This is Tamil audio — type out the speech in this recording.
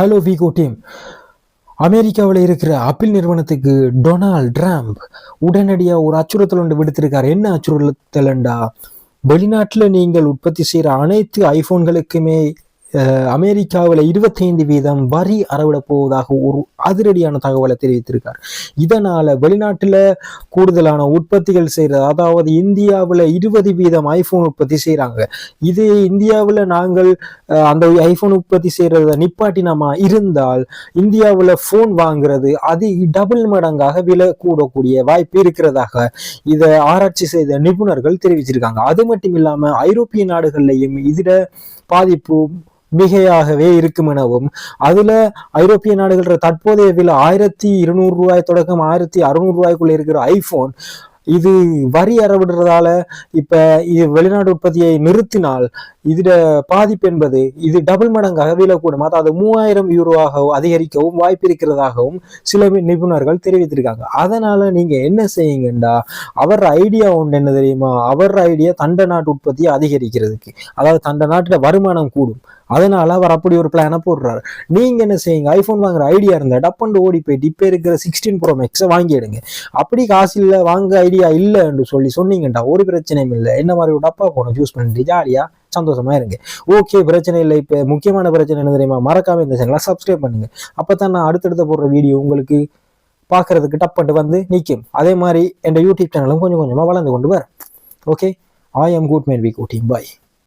ஹலோ விகோ டீம் அமெரிக்காவில் இருக்கிற ஆப்பிள் நிறுவனத்துக்கு டொனால்ட் ட்ரம்ப் உடனடியாக ஒரு அச்சுறுத்தல் ஒன்று விடுத்திருக்கார். என்ன அச்சுறுத்தலண்டா வெளிநாட்டில் நீங்கள் உற்பத்தி செய்கிற அனைத்து ஐஃபோன்களுக்குமே அமெரிக்காவில் இருபத்தைந்து வீதம் வரி அறவிட போவதாக ஒரு அதிரடியான தகவலை தெரிவித்திருக்கார். இதனால வெளிநாட்டில் கூடுதலான உற்பத்திகள் செய்கிறது அதாவது இந்தியாவில் இருபது வீதம் ஐஃபோன் உற்பத்தி செய்கிறாங்க இது இந்தியாவில் நாங்கள் அஹ், அந்த ஐஃபோன் உற்பத்தி செய்கிறத நிப்பாட்டினமா? இருந்தால் இந்தியாவில் ஃபோன் வாங்குறது அது டபுள் மடங்காக விலை கூடக்கூடிய வாய்ப்பு இருக்கிறதாக இதை ஆராய்ச்சி செய்த நிபுணர்கள் தெரிவிச்சிருக்காங்க. அது மட்டும் இல்லாமல் ஐரோப்பிய நாடுகள்லையும் இதில் பாதிப்பு மிகையாகவே இருக்கும் எனவும். அதுல ஐரோப்பிய நாடுகள தற்போதைய விலை ஆயிரத்தி இருநூறு ரூபாய் தொடக்கம் ஆயிரத்தி அறுநூறு ரூபாய்க்குள்ள இருக்கிற ஐபோன். இது வரி அறவிடுறதால இப்ப இது வெளிநாடு உற்பத்தியை நிறுத்தினால் இதுல பாதிப்பு என்பது இது டபுள் மடங்காக விழக்கூடும் அதாவது மூவாயிரம் யூரோவாகவும் அதிகரிக்கவும் வாய்ப்பு இருக்கிறதாகவும் சில நிபுணர்கள் தெரிவித்திருக்காங்க. அதனால நீங்க என்ன செய்யுங்கண்டா? அவர் ஐடியா ஒன்று என்ன தெரியுமா? அவர் ஐடியா தண்ட நாட்டு உற்பத்தியை அதிகரிக்கிறதுக்கு. அதாவது தண்ட நாட்டுல வருமானம் கூடும். அதனால அவர் அப்படி ஒரு பிளானை போடுறாரு. நீங்க என்ன செய்யுங்க ஐபோன் வாங்குற ஐடியா இருந்தா டப்பண்டு ஓடி போயிட்டு இப்ப இருக்கிற சிக்ஸ்டீன் ப்ரோ மேக்ஸை வாங்கிடுங்க. அப்படி காசு இல்லை வாங்க ஐடியா இல்லைன்னு சொல்லி சொன்னீங்கடா ஒரு பிரச்சனையும் இல்லை. என்ன மாதிரி ஒரு டப்பா போன சூஸ் பண்ணிட்டு ஜாலியா சந்தோஷமா இருங்க. ஓகே பிரச்சனை இல்லை. இப்போ முக்கியமான பிரச்சனை என்ன தெரியுமா? மறக்காம இந்த சேனலை சப்ஸ்கிரைப் பண்ணுங்க. அப்பதான் நான் அடுத்தடுத்த போடுற வீடியோ உங்களுக்கு பார்க்கறதுக்கு டப்பன்ட்டு வந்து நிற்கும் அதே மாதிரி என் யூடியூப் சேனலும் கொஞ்சம் கொஞ்சமா வளர்ந்து கொண்டு வரேன் okay I am good man we coating bye